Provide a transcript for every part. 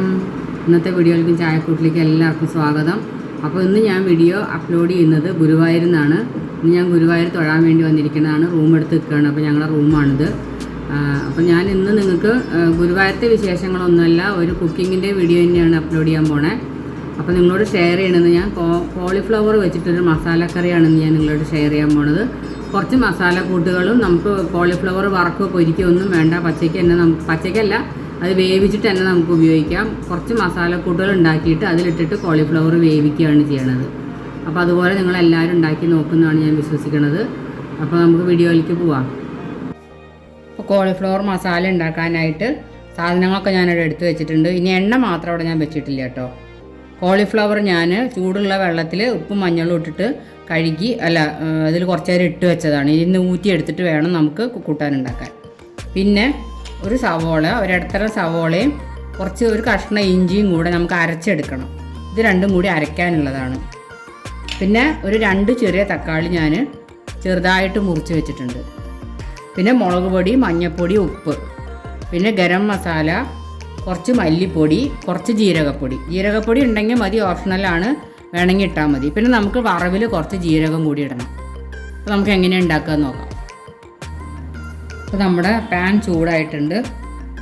നമസ്കാരം. ഇന്നത്തെ വീഡിയോയിലേക്ക് ചായക്കൂട്ടിലേക്ക് എല്ലാവർക്കും സ്വാഗതം. അപ്പോൾ ഇന്ന് ഞാൻ വീഡിയോ അപ്ലോഡ് ചെയ്യുന്നത് ഗുരുവായൂരിൽ നിന്നാണ് ഇന്ന് ഞാൻ ഗുരുവായൂർ തൊഴാൻ വേണ്ടി വന്നിരിക്കുന്നതാണ്. റൂം എടുത്ത് നിൽക്കുകയാണ്. അപ്പോൾ ഞങ്ങളുടെ റൂമാണിത്. അപ്പോൾ ഞാൻ ഇന്ന് നിങ്ങൾക്ക് ഗുരുവായൂരത്തെ വിശേഷങ്ങളൊന്നുമല്ല ഒരു കുക്കിങ്ങിന്റെ വീഡിയോ തന്നെയാണ് അപ്ലോഡ് ചെയ്യാൻ പോണേ. അപ്പോൾ നിങ്ങളോട് ഷെയർ ചെയ്യണത് ഞാൻ കോളിഫ്ലവർ വെച്ചിട്ടൊരു മസാലക്കറിയാണ് ഞാൻ നിങ്ങളോട് ഷെയർ ചെയ്യാൻ പോണത്. കുറച്ച് മസാല കൂട്ടുകളും നമുക്ക് കോളിഫ്ലവർ വറക്കോ പൊരിക്കോ ഒന്നും വേണ്ട. പച്ചയ്ക്ക് തന്നെ നമുക്ക് പച്ചയ്ക്കല്ല അത് വേവിച്ചിട്ട് തന്നെ നമുക്ക് ഉപയോഗിക്കാം. കുറച്ച് മസാലക്കൂട്ടുകൾ ഉണ്ടാക്കിയിട്ട് അതിലിട്ടിട്ട് കോളിഫ്ലവർ വേവിക്കുകയാണ് ചെയ്യണത്. അപ്പോൾ അതുപോലെ നിങ്ങൾ എല്ലാവരും ഉണ്ടാക്കി നോക്കുന്നതാണ് ഞാൻ വിശ്വസിക്കുന്നത് അപ്പോൾ നമുക്ക് വീഡിയോയിലേക്ക് പോവാം. അപ്പോൾ കോളിഫ്ലവർ മസാല ഉണ്ടാക്കാനായിട്ട് സാധനങ്ങളൊക്കെ ഞാനിവിടെ എടുത്തു വെച്ചിട്ടുണ്ട്. ഇനി എണ്ണ മാത്രം അവിടെ ഞാൻ വെച്ചിട്ടില്ല കേട്ടോ. കോളിഫ്ലവർ ഞാൻ ചൂടുള്ള വെള്ളത്തിൽ ഉപ്പും മഞ്ഞളും ഇട്ടിട്ട് കഴുകി അല്ല അതിൽ കുറച്ച് നേരം ഇട്ട് വെച്ചതാണ്. ഇന്ന് ഊറ്റി എടുത്തിട്ട് വേണം നമുക്ക് കൂട്ടാൻ ഉണ്ടാക്കാൻ പിന്നെ ഒരു സവോള ഒരിടത്തര സവോളയും കുറച്ച് ഒരു കഷ്ണം ഇഞ്ചിയും കൂടെ നമുക്ക് അരച്ചെടുക്കണം. ഇത് രണ്ടും കൂടി അരയ്ക്കാനുള്ളതാണ്. പിന്നെ ഒരു രണ്ട് ചെറിയ തക്കാളി ഞാൻ ചെറുതായിട്ട് മുറിച്ച് വെച്ചിട്ടുണ്ട്. പിന്നെ മുളക് പൊടി മഞ്ഞൾപ്പൊടി ഉപ്പ്. പിന്നെ ഗരം മസാല കുറച്ച് മല്ലിപ്പൊടി കുറച്ച് ജീരകപ്പൊടി. ജീരകപ്പൊടി ഉണ്ടെങ്കിൽ മതി ഓപ്ഷണലാണ് വേണമെങ്കിൽ ഇട്ടാൽ മതി. പിന്നെ നമുക്ക് വറവിൽ കുറച്ച് ജീരകം കൂടി ഇടണം. അപ്പോൾ നമുക്ക് എങ്ങനെയാണ് ഉണ്ടാക്കുക നോക്കാം. അപ്പോൾ നമ്മുടെ പാൻ ചൂടായിട്ടുണ്ട്.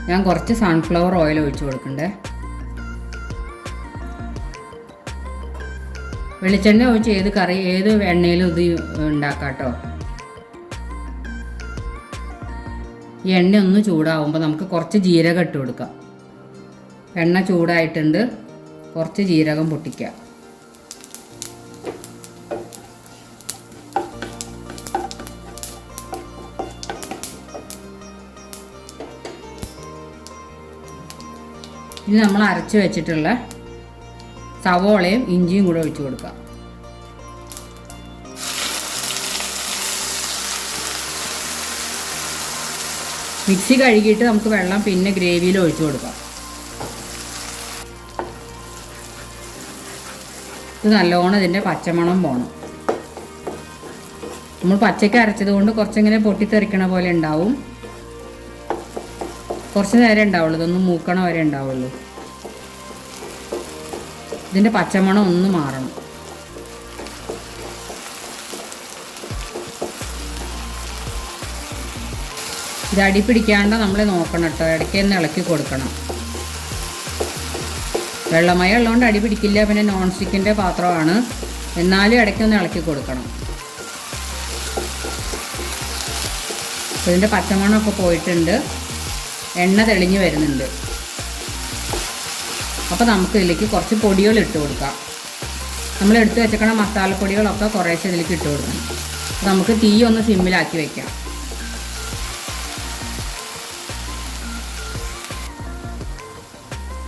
ഞാൻ കുറച്ച് സൺഫ്ലവർ ഓയിൽ ഒഴിച്ചു കൊടുക്കണ്ടേ. വെളിച്ചെണ്ണ ഒഴിച്ച് ഏത് കറി ഏത് എണ്ണയിലും ഇത് ഉണ്ടാക്കാട്ടോ. ഈ എണ്ണ ഒന്ന് ചൂടാവുമ്പോൾ നമുക്ക് കുറച്ച് ജീരകം ഇട്ട് കൊടുക്കാം. എണ്ണ ചൂടായിട്ടുണ്ട്. കുറച്ച് ജീരകം പൊട്ടിക്കുക ഇനി നമ്മൾ അരച്ച് വെച്ചിട്ടുള്ള സവോളയും ഇഞ്ചിയും കൂടെ ഒഴിച്ചു കൊടുക്കാം. മിക്സി കഴുകിയിട്ട് നമുക്ക് വെള്ളം പിന്നെ ഗ്രേവിയിൽ ഒഴിച്ചു കൊടുക്കാം. ഇത് നല്ലോണം ഇതിന്റെ പച്ചമണം പോകണം നമ്മൾ പച്ചയ്ക്ക് അരച്ചത് കൊണ്ട് കുറച്ചിങ്ങനെ പൊട്ടിത്തെറിക്കണ പോലെ ഉണ്ടാവും. കുറച്ച് നേരം ഉണ്ടാവുള്ളൂ. ഇതൊന്നും മൂക്കണ വരെ ഉണ്ടാവുള്ളൂ. ഇതിന്റെ പച്ചമണം ഒന്ന് മാറണം. ഇത് അടി പിടിക്കാണ്ട് നമ്മൾ നോക്കണം കേട്ടോ. ഇടയ്ക്ക് തന്നെ ഇളക്കി കൊടുക്കണം. വെള്ളമയം ഉള്ളതുകൊണ്ട് അടി പിടിക്കില്ല. പിന്നെ നോൺ സ്റ്റിക്കിന്റെ പാത്രമാണ്. എന്നാലും ഇടയ്ക്കൊന്ന് ഇളക്കി കൊടുക്കണം. ഇതിന്റെ പച്ചമണമൊക്കെ പോയിട്ടുണ്ട്. എണ്ണ തെളിഞ്ഞ് വരുന്നുണ്ട്. അപ്പോൾ നമുക്ക് ഇതിലേക്ക് കുറച്ച് പൊടികൾ ഇട്ട് കൊടുക്കാം. നമ്മൾ എടുത്ത് വെച്ചേക്കണ മസാലപ്പൊടികളൊക്കെ കുറേശ്ശെ ഇതിലേക്ക് ഇട്ട് കൊടുക്കണം. നമുക്ക് തീ ഒന്ന് സിമ്മിലാക്കി വയ്ക്കാം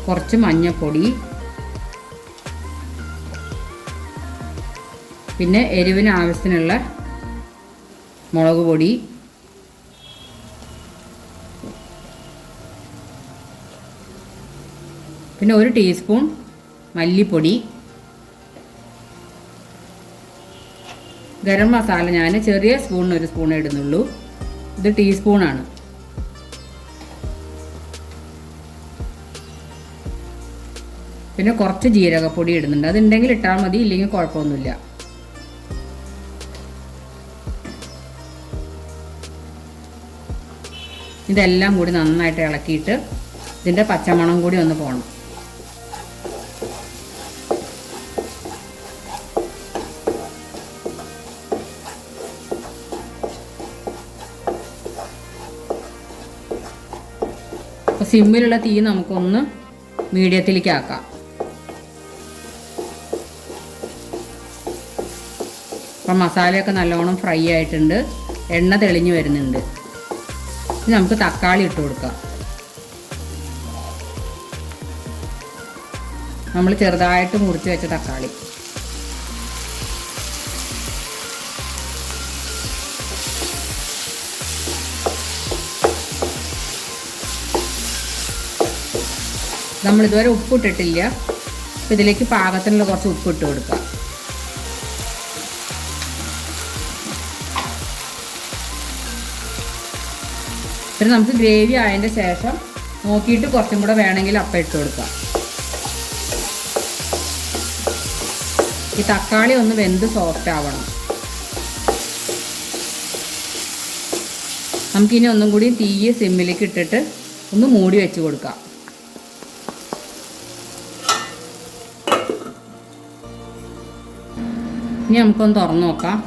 കുറച്ച് മഞ്ഞൾപ്പൊടി പിന്നെ എരിവിന് ആവശ്യത്തിനുള്ള മുളക് പൊടി. പിന്നെ ഒരു ടീസ്പൂൺ മല്ലിപ്പൊടി. ഗരം മസാല ഞാൻ ചെറിയ സ്പൂണിന് ഒരു സ്പൂൺ ഇടുന്നുള്ളൂ. ഇത് ടീസ്പൂണാണ് പിന്നെ കുറച്ച് ജീരകപ്പൊടി ഇടുന്നുണ്ട്. അതുണ്ടെങ്കിൽ ഇട്ടാൽ മതി ഇല്ലെങ്കിൽ കുഴപ്പമൊന്നുമില്ല. ഇതെല്ലാം കൂടി നന്നായിട്ട് ഇളക്കിയിട്ട് ഇതിന്റെ പച്ചമണം കൂടി ഒന്ന് പോകണം അപ്പോൾ സിമ്മിലുള്ള തീ നമുക്കൊന്ന് മീഡിയത്തിലേക്ക് ആക്കാം അപ്പം മസാലയൊക്കെ നല്ലോണം ഫ്രൈ ആയിട്ടുണ്ട്. എണ്ണ തെളിഞ്ഞു വരുന്നുണ്ട്. ഇനി നമുക്ക് തക്കാളി ഇട്ട് കൊടുക്കാം. നമ്മൾ ചെറുതായിട്ട് മുറിച്ച് വെച്ച തക്കാളി. നമ്മളിതുവരെ ഉപ്പിട്ടിട്ടില്ല. അപ്പം ഇതിലേക്ക് പാകത്തിനുള്ള കുറച്ച് ഉപ്പ് ഇട്ട് കൊടുക്കാം. പിന്നെ നമുക്ക് ഗ്രേവി ആയതിന്റെ ശേഷം നോക്കിയിട്ട് കുറച്ചും കൂടെ വേണമെങ്കിൽ അപ്പം ഇട്ട് കൊടുക്കാം. ഈ തക്കാളി ഒന്ന് വെന്ത് സോഫ്റ്റ് ആവണം. നമുക്കിനി ഒന്നും കൂടി തീയ് സിമ്മിലേക്ക് ഇട്ടിട്ട് ഒന്ന് മൂടി വെച്ച് കൊടുക്കാം. ഇനി നമുക്കൊന്ന് തുറന്നു നോക്കാം.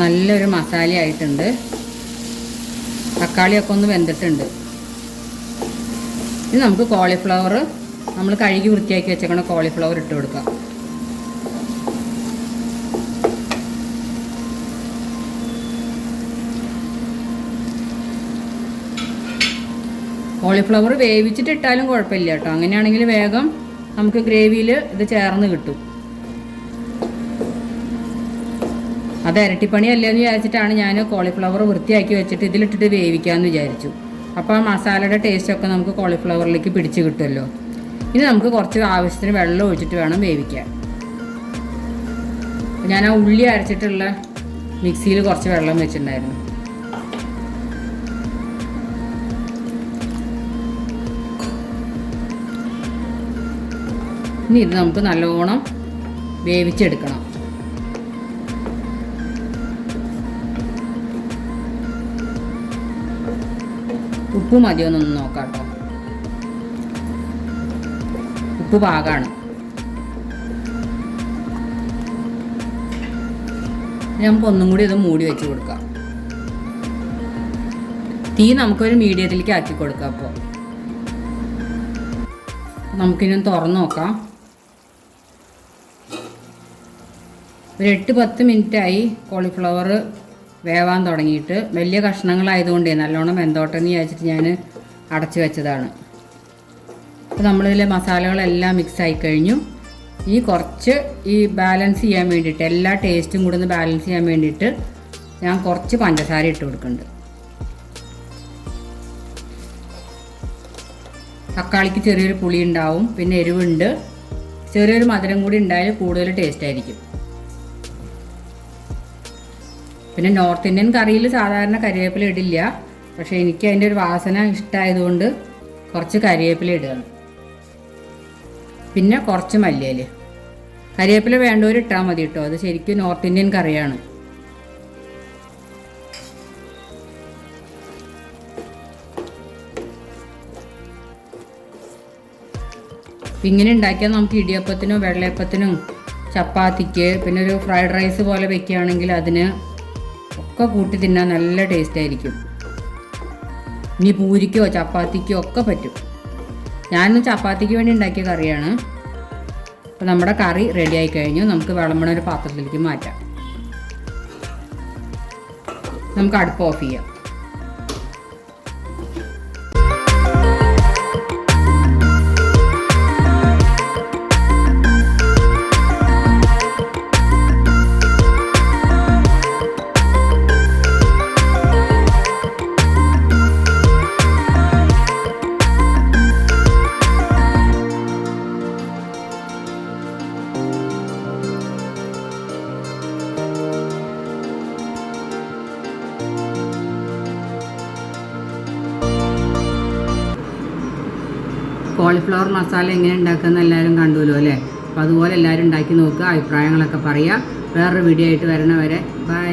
നല്ലൊരു മസാല ആയിട്ടുണ്ട്. തക്കാളിയൊക്കെ ഒന്ന് വെന്തിട്ടുണ്ട്. ഇനി നമുക്ക് കോളിഫ്ലവർ നമ്മൾ കഴുകി വൃത്തിയാക്കി വെച്ചേക്കണ കോളിഫ്ലവർ ഇട്ട് കൊടുക്കാം. കോളിഫ്ലവർ വേവിച്ചിട്ട് ഇട്ടാലും കുഴപ്പമില്ല കേട്ടോ. അങ്ങനെയാണെങ്കിൽ വേഗം നമുക്ക് ഗ്രേവിയിൽ ഇത് ചേർന്ന് കിട്ടും. അത് ഇരട്ടിപ്പണിയല്ലേ എന്ന് വിചാരിച്ചിട്ടാണ് ഞാൻ കോളിഫ്ലവർ വൃത്തിയാക്കി വെച്ചിട്ട് ഇതിലിട്ടിട്ട് വേവിക്കാമെന്ന് വിചാരിച്ചു. അപ്പോൾ ആ മസാലയുടെ ടേസ്റ്റൊക്കെ നമുക്ക് കോളിഫ്ലവറിലേക്ക് പിടിച്ച് കിട്ടുമല്ലോ. ഇനി നമുക്ക് കുറച്ച് ആവശ്യത്തിന് വെള്ളം ഒഴിച്ചിട്ട് വേണം വേവിക്കാൻ. ഞാൻ ആ ഉള്ളി അരച്ചിട്ടുള്ള മിക്സിയിൽ കുറച്ച് വെള്ളം വെച്ചിട്ടുണ്ടായിരുന്നു. ഇനി ഇത് നമുക്ക് നല്ലോണം വേവിച്ചെടുക്കണം. ഉപ്പ് മതിയോന്നൊന്ന് നോക്കാം കേട്ടോ. ഉപ്പ് പാകാണ്. നമുക്ക് ഒന്നും കൂടി ഇത് മൂടി വെച്ച് കൊടുക്കാം. തീ നമുക്കൊരു മീഡിയത്തിലേക്ക് ആക്കി കൊടുക്കാം അപ്പോൾ. നമുക്കിനി തുറന്ന് നോക്കാം. ഒരു എട്ട് പത്ത് മിനിറ്റായി കോളിഫ്ലവർ വേവാൻ തുടങ്ങിയിട്ട് വലിയ കഷ്ണങ്ങളായതുകൊണ്ടേ നല്ലോണം വെന്തോട്ടെന്ന് വിചാരിച്ചിട്ട് ഞാൻ അടച്ചു വെച്ചതാണ്. അപ്പോൾ നമ്മളിതിലെ മസാലകളെല്ലാം മിക്സ് ആയി കഴിഞ്ഞു. ഈ കുറച്ച് ഈ ബാലൻസ് ചെയ്യാൻ വേണ്ടിയിട്ട് എല്ലാ ടേസ്റ്റും കൂടെ ഒന്ന് ബാലൻസ് ചെയ്യാൻ വേണ്ടിയിട്ട് ഞാൻ കുറച്ച് പഞ്ചസാര ഇട്ട് കൊടുക്കുന്നുണ്ട്. തക്കാളിക്ക് ചെറിയൊരു പുളി ഉണ്ടാവും പിന്നെ എരിവുണ്ട്. ചെറിയൊരു മധുരം കൂടി ഉണ്ടായാൽ കൂടുതൽ ടേസ്റ്റ് ആയിരിക്കും. പിന്നെ നോർത്ത് ഇന്ത്യൻ കറിയിൽ സാധാരണ കരിവേപ്പില ഇടില്ല. പക്ഷേ എനിക്ക് അതിന്റെ ഒരു വാസന ഇഷ്ടമായതുകൊണ്ട് കുറച്ച് കരിവേപ്പില ഇടുകയാണ് പിന്നെ കുറച്ച് മല്ലിയില. കരിവേപ്പില വേണ്ടവർ ഇട്ടാൽ മതി കേട്ടോ. അത് ശരിക്കും നോർത്ത് ഇന്ത്യൻ കറിയാണ്. ഇങ്ങനെ ഉണ്ടാക്കിയാൽ നമുക്ക് ഇടിയപ്പത്തിനും വെള്ളയപ്പത്തിനും ചപ്പാത്തിക്ക് പിന്നെ ഒരു ഫ്രൈഡ് റൈസ് പോലെ വെക്കുകയാണെങ്കിൽ അതിന് ഒക്കെ കൂട്ടി തിന്നാൻ നല്ല ടേസ്റ്റ് ആയിരിക്കും. ഇനി പൂരിക്കോ ചപ്പാത്തിക്കോ ഒക്കെ പറ്റും. ഞാനിന്ന് ചപ്പാത്തിക്ക് വേണ്ടി ഉണ്ടാക്കിയ കറിയാണ്. അപ്പോൾ നമ്മുടെ കറി റെഡി ആയി കഴിഞ്ഞു. നമുക്ക് വിളമ്പണ ഒരു പാത്രത്തിലേക്ക് മാറ്റാം. നമുക്ക് അടുപ്പ് ഓഫ് ചെയ്യാം. കോളിഫ്ലവർ മസാല എങ്ങനെ ഉണ്ടാക്കുക എല്ലാവരും കണ്ടുവല്ലോ അല്ലേ? അപ്പോൾ അതുപോലെ എല്ലാവരും ഉണ്ടാക്കി നോക്കുക അഭിപ്രായങ്ങളൊക്കെ പറയുക. വേറൊരു വീഡിയോ ആയിട്ട് വരണവരെ ബൈ